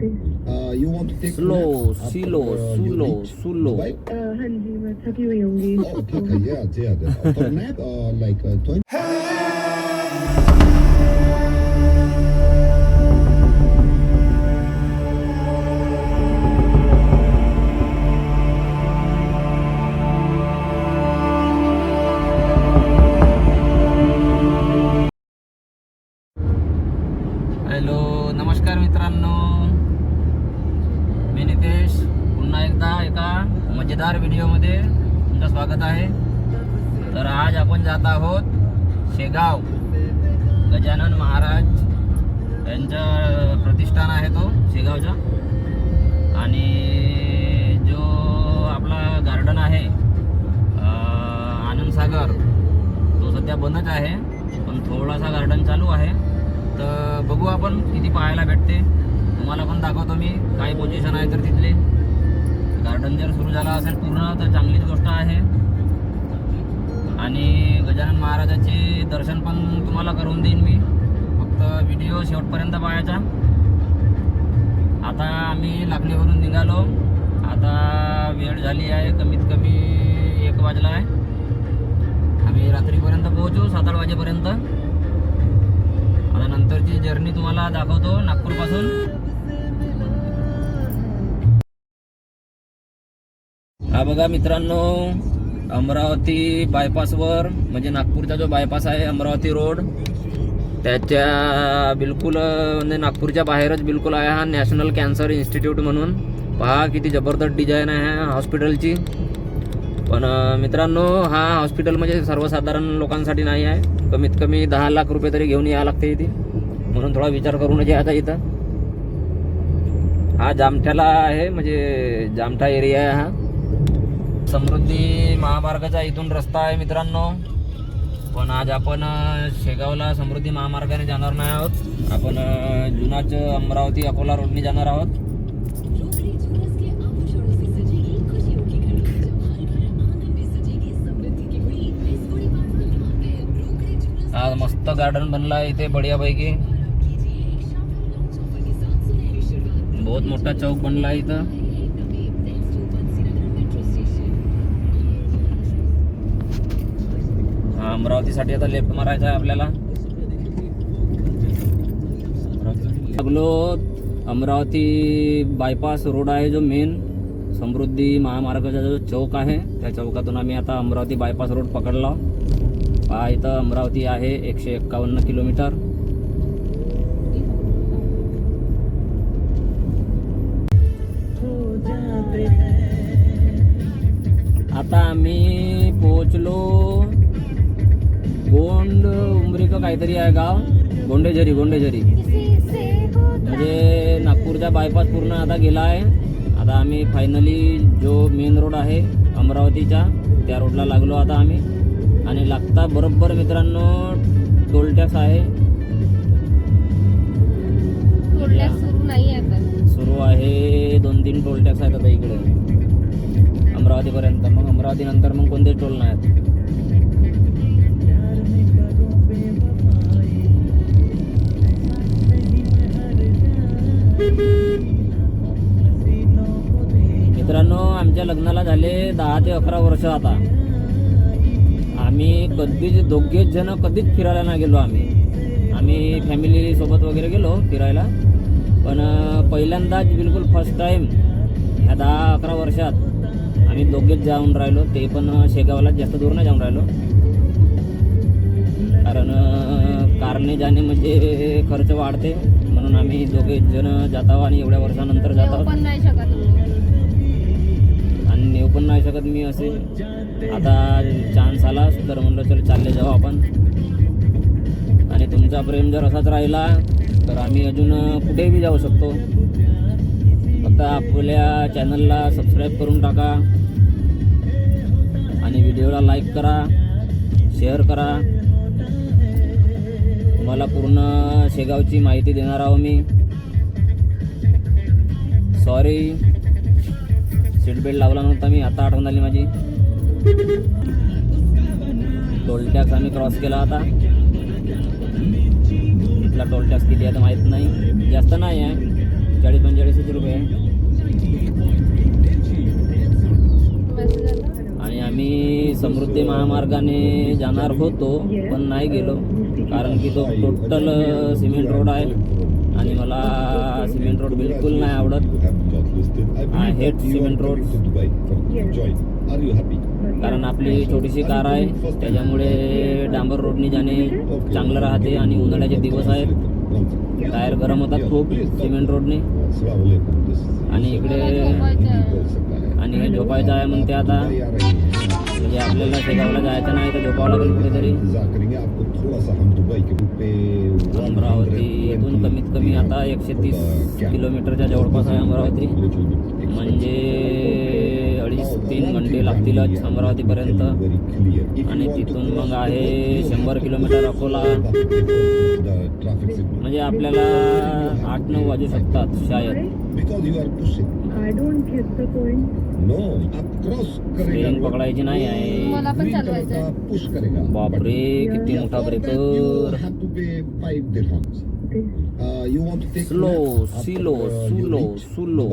Uh, you want to take Slow, slow, slow, oh, okay, yeah, yeah. yeah. For nap, uh, like uh, 20. मध्ये तुमचं स्वागत आहे. तर आज आपण जात आहोत शेगाव. गजानन महाराज यांचं प्रतिष्ठान आहे तो शेगावचा. आणि जो आपला गार्डन आहे आनंद सागर तो सध्या बंदच आहे. पण थोडासा गार्डन चालू आहे. तर बघू आपण किती पाहायला भेटते. तुम्हाला पण दाखवतो मी. काय पोझिशन आहे तर तिथले. गार्डन जर सुरू झाला असेल पूर्ण तर चांगलीच गोष्ट आहे. आणि गजानन महाराजाचे दर्शन पण तुम्हाला करून देईन मी. फक्त व्हिडिओ शेवटपर्यंत पाहायचा. आता आम्ही लाकडीवरून निघालो. आता वेळ झाली आहे कमीत कमी एक वाजला आहे. आम्ही रात्रीपर्यंत पोहोचू सात आठ वाजेपर्यंत. आता नंतरची जर्नी तुम्हाला दाखवतो नागपूरपासून. हा बघा मित्रांनो अमरावती बायपासवर म्हणजे नागपूरचा जो बायपास आहे अमरावती रोड त्याच्या बिलकुल म्हणजे नागपूरच्या बाहेरच बिलकुल आहे हा नॅशनल कॅन्सर इन्स्टिट्यूट म्हणून. पहा किती जबरदस्त डिझाईन आहे हॉस्पिटलची पण मित्रांनो हा हॉस्पिटल म्हणजे सर्वसाधारण लोकांसाठी नाही आहे. कमीत कमी दहा लाख रुपये तरी घेऊन यावं लागते इथे. म्हणून थोडा विचार करूनच यायचा इथं. हा जामठ्याला आहे म्हणजे जामठा एरिया आहे हा. समृद्धी महामार्गाचा इथून रस्ता आहे मित्रांनो. पण आज आपण शेगावला समृद्धी महामार्गाने जाणार नाही आहोत. आपण जुनाच अमरावती अकोला रोडने जाणार आहोत. आज मस्त गार्डन बनला आहे इथे बढियापैकी. बहुत मोठा चौक बनला आहे इथं. अमरावतीसाठी आता लेफ्ट मारायचा आहे आपल्याला. लागलो अमरावती बायपास रोड आहे जो मेन समृद्धी महामार्गाचा जो चौक आहे त्या चौकातून आम्ही आता अमरावती बायपास रोड पकडला. पहा इथं अमरावती आहे एकशे एक्कावन्न किलोमीटर. आता आम्ही पोहोचलो गोंड उमरी का काहीतरी आहे गाव. गोंडेझरी गोंडेझरी. म्हणजे नागपूरचा बायपास पूर्ण आता गेला आहे. आता आम्ही फायनली जो मेन रोड आहे अमरावतीचा त्या रोडला लागलो आता आम्ही. आणि लागता बरोबर मित्रांनो टोल टॅक्स आहे सुरू आहे दोन तीन टोल टॅक्स आहेत आता इकडे. अमरावतीपर्यंत. मग अमरावती नंतर मग कोणते टोल नाही मित्रांनो आमच्या लग्नाला झाले दहा ते अकरा वर्ष आता. आम्ही कधीच दोघेच जण कधीच फिरायला नाही गेलो आम्ही. आम्ही फॅमिली सोबत वगैरे गेलो फिरायला. पण पहिल्यांदाच बिलकुल फर्स्ट टाईम ह्या दहा अकरा वर्षात आम्ही दोघेच जाऊन राहिलो. ते पण शेगावला जास्त दूर नाही जाऊन राहिलो. कारण कारने जाणे म्हणजे खर्च वाढते. म्हणून आम्ही दोघे जण जात आहोत आणि एवढ्या वर्षानंतर जात आहोत. पण नाही शकत आणि नेऊ पण नाही शकत मी असे. आता चान्स आला तर म्हणलं चल चालले जाऊ आपण. आणि तुमचा प्रेम जर असाच राहिला तर आम्ही अजून कुठेही जाऊ शकतो. फक्त आपल्या चॅनलला सबस्क्राईब करून टाका. आणि व्हिडिओला लाईक करा शेअर करा. तुम्हाला पूर्ण शेगावची माहिती देणार आहो मी. सॉरी सीट बेल्ट लावला नव्हता मी आता आठवण झाली माझी. टोल टॅक्स आम्ही क्रॉस केला आता. इथला टोल टॅक्स किती आहे तर माहीत नाही. जास्त नाही आहे. चाळीस पंचेचाळीसच रुपये आणि आम्ही समृद्धी महामार्गाने जाणार होतो पण नाही गेलो. कारण की तो टोटल सिमेंट रोड आहे आणि मला सिमेंट रोड बिलकुल नाही आवडत. I सिमेंट रोड कारण आपली छोटीशी कार आहे त्याच्यामुळे डांबर रोडने जाणे चांगलं राहते आणि उन्हाळ्याचे दिवस आहेत. टायर गरम होतात खूप सिमेंट रोडने आणि इकडे आणि झोपायचं आहे म्हणते आता. म्हणजे आपल्याला शेगावला जायचं नाही तर झोपावं लागेल कुठेतरी. अमरावती इथून कमीत कमी आता एकशे तीस किलोमीटरच्या जवळपास आहे अमरावती. म्हणजे अडीच तीन घंटे लागतीलच अमरावतीपर्यंत. आणि तिथून मग आहे शंभर किलोमीटर अकोला. म्हणजे आपल्याला आठ नऊ वाजू शकतात शायद स्क्रीन पकडायची नाही आहे. बापरे किती मोठा ब्रेक स्लो सिलो सुलो सुलो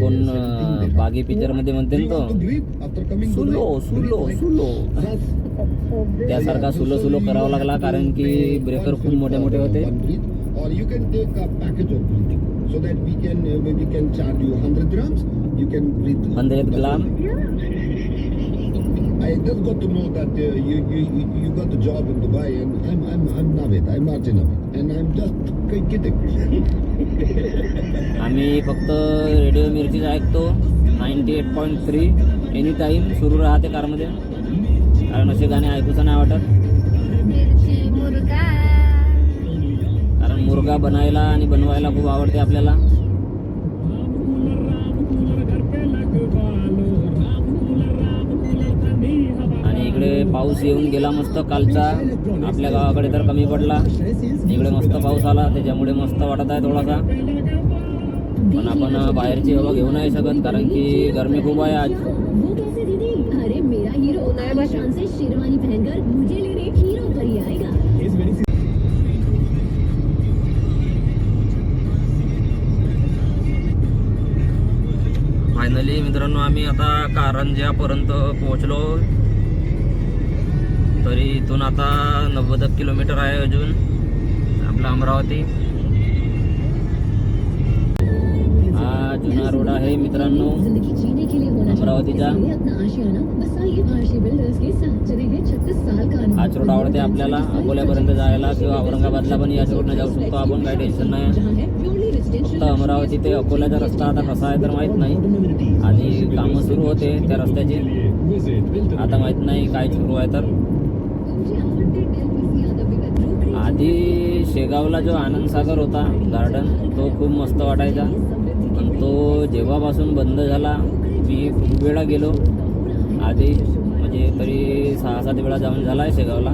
कोण uh, बागी पिक्चरमध्ये म्हणते ना तो. सुलो सुलो सुलो त्यासारखा सुलो सुलो करावा लागला कारण की ब्रेकर खूप मोठे मोठे होते. Or you can take a package of breathing so that we can uh, we can charge you 100 dirhams. You can breathe. Hundred gram I just got to know that uh, you, you you you got a job in Dubai, and I'm I'm I'm Navid. I'm Martin Navid, and I'm just kidding. आम्ही फक्त radio मिरचीच ऐकतो ninety eight point three any time सुरू राहते कारमध्ये कारण असे गाणे ऐकूचं नाही वाटत मुर्गा बनायला आणि बनवायला खूप आवडते आपल्याला. आणि इकडे पाऊस येऊन गेला मस्त कालचा. आपल्या गावाकडे तर कमी पडला. इकडे मस्त पाऊस आला त्याच्यामुळे मस्त वाटत आहे थोडासा. पण आपण बाहेरची हवा घेऊ नाही शकत कारण की गरमी खूप आहे आज. फायनली मित्रांनो आम्ही आता कारंजापर्यंत पोहोचलो. तरी इथून आता नव्वद किलोमीटर आहे अजून आपला अमरावती. हा जुना रोड आहे मित्रांनो अमरावतीचा. हाच रोड आवडते आपल्याला. अकोल्यापर्यंत जायला किंवा औरंगाबादला पण याच रोडनं जाऊ शकतो आपण काही टेन्शन नाही. जहाँ फक्त अमरावती ते अकोल्याचा रस्ता आता कसा आहे तर माहीत नाही. आणि कामं सुरू होते त्या रस्त्याचे. आता माहीत नाही काय सुरू आहे तर. आधी शेगावला जो आनंद सागर होता गार्डन तो खूप मस्त वाटायचा. पण तो जेव्हापासून बंद झाला मी खूप वेळा गेलो. आधी म्हणजे तरी सहा सात वेळा जाऊन झाला आहे शेगावला.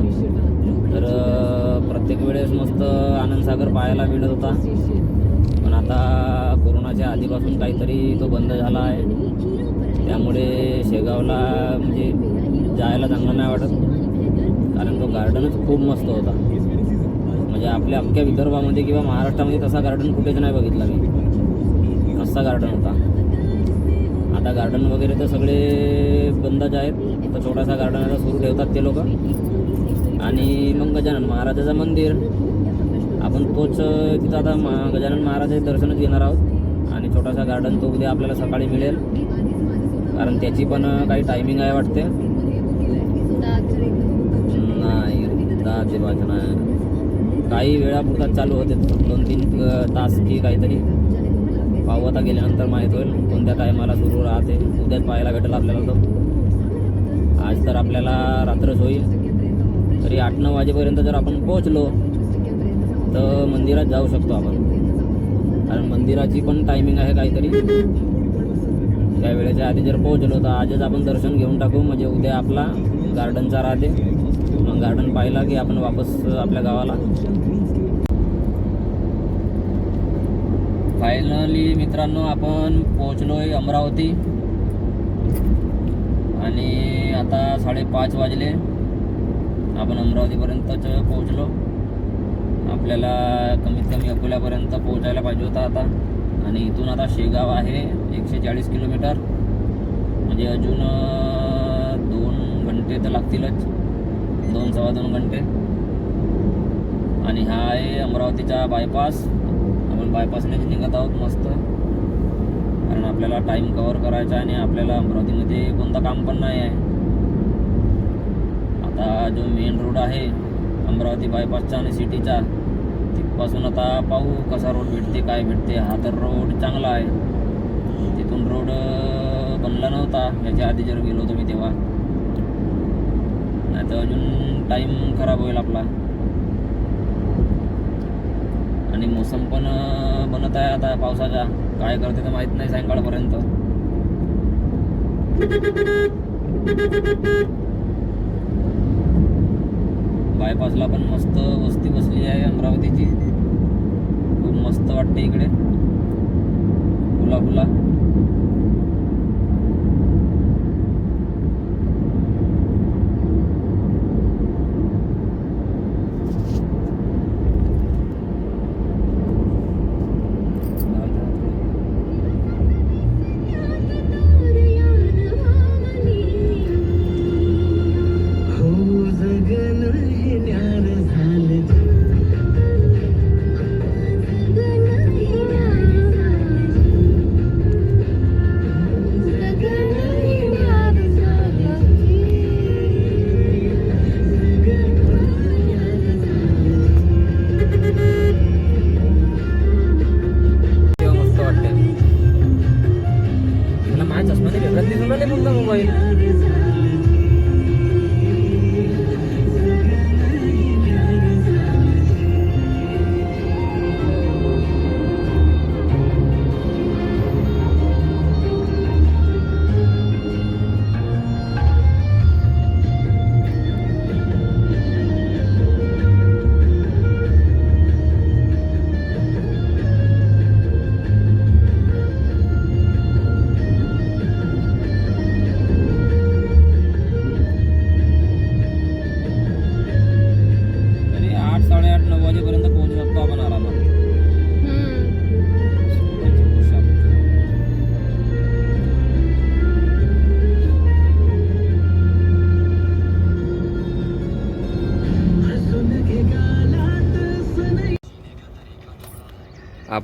तर प्रत्येक वेळेस मस्त आनंद सागर पाहायला मिळत होता. आता कोरोनाच्या आधीपासून काहीतरी तो बंद झाला आहे. त्यामुळे शेगावला म्हणजे जायला चांगलं नाही वाटत. कारण तो गार्डनच खूप मस्त होता. म्हणजे आपल्या अख्ख्या विदर्भामध्ये किंवा महाराष्ट्रामध्ये तसा गार्डन कुठेच नाही बघितला मी. मस्त गार्डन होता? आता गार्डन वगैरे तर सगळे बंदच आहेत. तर छोटासा गार्डन आता सुरू ठेवतात ते लोक. आणि मग गजानन महाराजाचं मंदिर. आपण तोच तिथं आता मा- गजानन महाराजाचे दर्शनच घेणार आहोत. आणि छोटासा गार्डन तो उद्या आपल्याला सकाळी मिळेल. कारण त्याची पण काही टायमिंग आहे वाटते. नाही दहा ते पाच नाही. काही वेळापुरतात चालू होते. दोन तीन तास की काहीतरी. पाहू आता गेल्यानंतर माहीत होईल. कोणत्या टायमाला सुरू राहते. उद्याच पाहायला भेटेल आपल्याला तो. आज तर आपल्याला रात्रच होईल. तरी आठ नऊ वाजेपर्यंत जर आपण पोहोचलो तर मंदिरात जाऊ शकतो आपण. कारण मंदिराची पण टायमिंग आहे काहीतरी. त्या वेळेच्या आधी जर पोहोचलो तर आजच आपण दर्शन घेऊन टाकू. म्हणजे उद्या आपला गार्डनचा राहते. मग गार्डन पाहिला की आपण वापस आपल्या गावाला. फायनली मित्रांनो आपण पोहोचलोय अमरावती. आणि आता साडेपाच वाजले. आपण अमरावतीपर्यंतच पोहोचलो. आपल्याला कमीत कमी अकोल्यापर्यंत पोहोचायला पाहिजे होता आता. आणि इथून आता शेगाव आहे एकशे चाळीस किलोमीटर. म्हणजे अजून दोन घंटे तर लागतीलच. दोन सव्वा दोन घंटे. आणि हा आहे अमरावतीचा बायपास आपण बायपासनेच निघत आहोत मस्त. कारण आपल्याला टाईम कवर करायचा आहे आणि आपल्याला अमरावतीमध्ये कोणतं काम पण नाही आहे. आता जो मेन रोड आहे अमरावती बायपासचा आणि सिटीचा तिथपासून आता पाहू कसा रोड भेटते काय भेटते. हा तर रोड चांगला आहे. तिथून रोड बनला नव्हता. याच्या आधी जर गेलो होतो मी तेव्हा. नाही तर अजून टाईम खराब होईल आपला. आणि मोसम पण बनत आहे आता पावसाचा. काय करते तर माहीत नाही सायंकाळपर्यंत बायपासला पण मस्त वस्ती बसली आहे अमरावतीची. मस्त वाटते इकडे. फुला फुला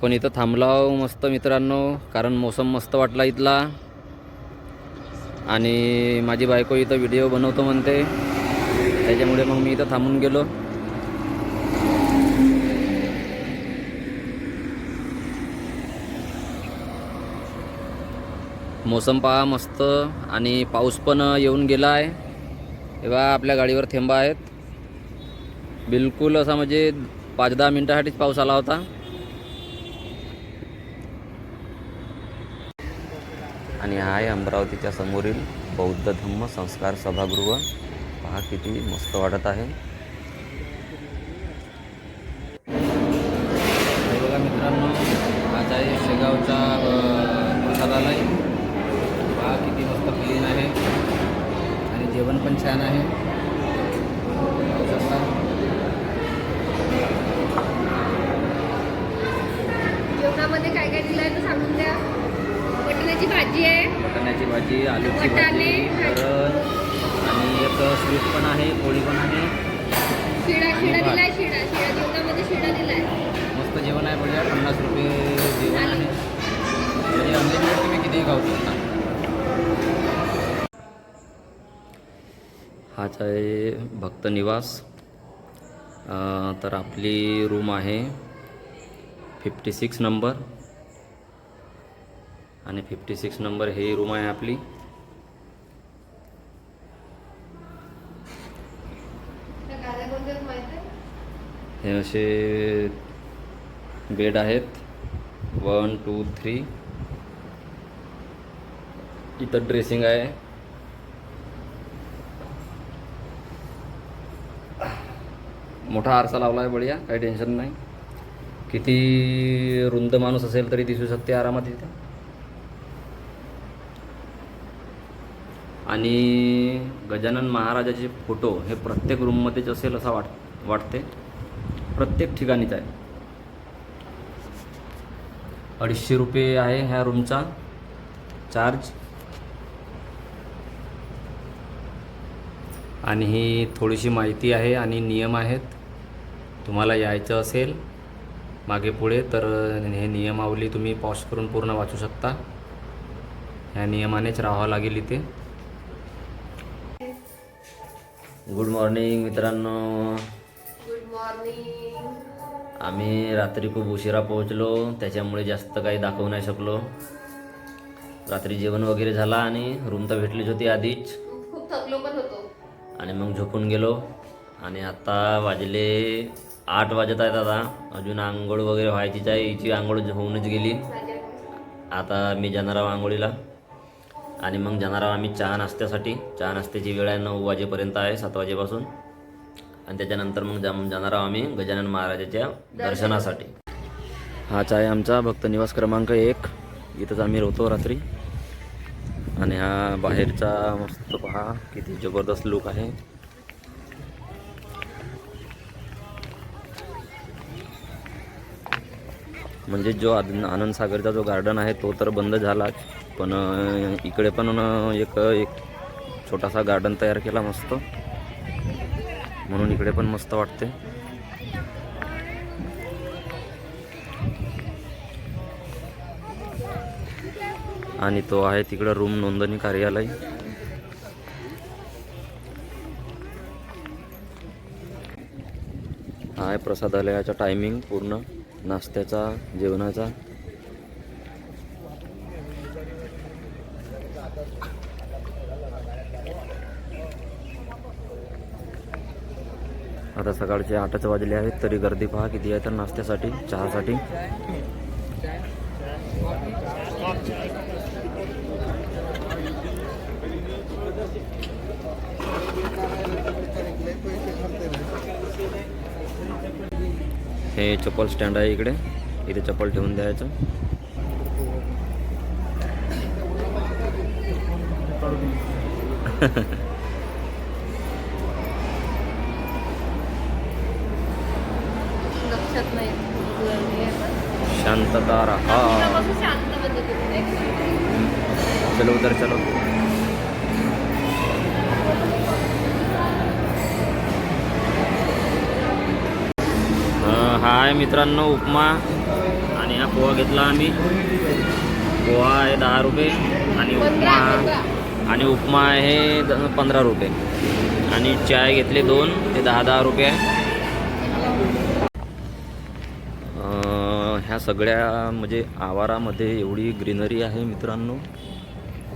आपण इथं थांबलाव मस्त मित्रांनो कारण मोसम मस्त वाटला इथला. आणि माझी बायको इथं व्हिडिओ बनवतो म्हणते. त्याच्यामुळे मग मी इथं थांबून गेलो. मोसम पहा मस्त आणि पाऊस पण येऊन गेला आहे तेव्हा आपल्या गाडीवर थेंबा आहेत. बिलकुल असा म्हणजे पाच दहा मिनटासाठीच पाऊस आला होता आणि हा आहे अमरावतीच्या समोरील बौद्ध धम्म संस्कार सभागृह. पहा किती मस्त वाटत आहे. बघा मित्रांनो आज आहे शेगावचा अ, प्रसादालय पहा किती मस्त क्लीन आहे. आणि जेवण पण छान आहे पाहू शकता. जेवणामध्ये काय काय दिलंय तर सांगून द्या वटाण्याची भाजी आहे वाटाण्याची भाजी आलूची भाजी वरण आणि एक स्वीट पण आहे पोळी पण आहे. मस्त जेवण आहे बढिया पन्नास रुपये जेवण आहे. म्हणजे अनलिमिटेड तुम्ही कितीही खाऊ शकता? हाच आहे भक्त निवास. तर आपली रूम आहे फिफ्टी सिक्स नंबर आणि फिफ्टी सिक्स नंबर ही रूम आहे आपली. हे असे बेड आहेत. वन टू थ्री इथं ड्रेसिंग आहे. मोठा आरसा लावला आहे बढिया काही टेन्शन नाही. किती रुंद माणूस असेल तरी दिसू शकते आरामात इथे. आणि गजानन महाराजाचे फोटो हे प्रत्येक रूममध्येच असेल असं वाट वाटते. प्रत्येक ठिकाणीच आहे. अडीचशे रुपये आहे ह्या रूमचा चार्ज आणि ही थोडीशी माहिती आहे आणि नियम आहेत. तुम्हाला यायचं असेल मागे पुढे तर हे नियमावली तुम्ही पॉज करून पूर्ण वाचू शकता. ह्या नियमानेच राहावं लागेल इथे. गुड मॉर्निंग मित्रांनो. गुड मॉर्निंग आम्ही रात्री खूप उशिरा पोहोचलो त्याच्यामुळे जास्त काही दाखवू नाही शकलो. रात्री जेवण वगैरे झाला आणि रूम तर भेटलीच होती आधीच. खूप थकलो पण होतो. आणि मग झोपून गेलो. आणि आता वाजले आठ वाजत आहेत आता. अजून आंघोळ वगैरे व्हायचीच आहे हिची आंघोळ होऊनच गेली. आता मी जाणार आहो आंघोळीला. आणि मग जाणार आहोत आम्ही चहा नाश्त्यासाठी. चहा नाश्त्याची वेळ आहे नऊ वाजेपर्यंत आहे सात वाजेपासून. आणि त्याच्यानंतर मग जा जाणार आहोत आम्ही गजानन महाराजाच्या दर्शनासाठी. हाच आहे आमचा भक्त निवास क्रमांक एक. इथंच आम्ही राहतो रात्री. आणि हा बाहेरचा मस्त पहा किती जबरदस्त लुक आहे. म्हणजे जो आद- आनंद सागरचा जो गार्डन आहे तो तर बंद झालाच. पण इकडे पण एक एक छोटासा गार्डन तयार केला मस्त. म्हणून इकडे पण मस्त वाटते. आणि तो आहे तिकडं रूम नोंदणी कार्यालय. हा आहे प्रसादालयाचा टायमिंग पूर्ण. नाश्त्याचा जेवणाचा आता सकाळचे आठच वाजले आहेत तरी गर्दी पहा किती आहे तर नाश्त्यासाठी चहासाठी. हे चप्पल स्टँड आहे इकडे इथे चप्पल ठेवून द्यायचं. शांतता राहा। चलो उधर चलो। हा आहे मित्रांनो उपमा आणि हा पोहा घेतला आम्ही. पोहा आहे दहा रुपये आणि उपमा आणि उपमा आहे पंधरा रुपये. आणि चाय घेतले दोन ते दहा दहा रुपये आहे. सगळ्या म्हणजे आवारामध्ये एवढी ग्रीनरी आहे मित्रांनो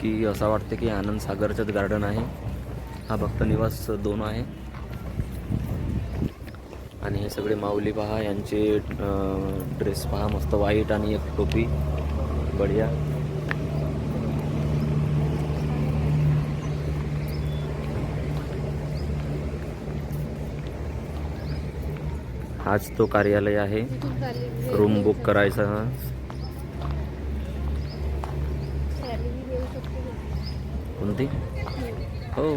की असं वाटतं की आनंद सागरचंच गार्डन आहे. हा भक्त निवास दोन आहे. आणि हे सगळे माऊली पहा यांचे ड्रेस पहा मस्त व्हाईट आणि एक टोपी. बढिया. हाच तो कार्यालय आहे. रूम बुक करायचा कोणती? हो.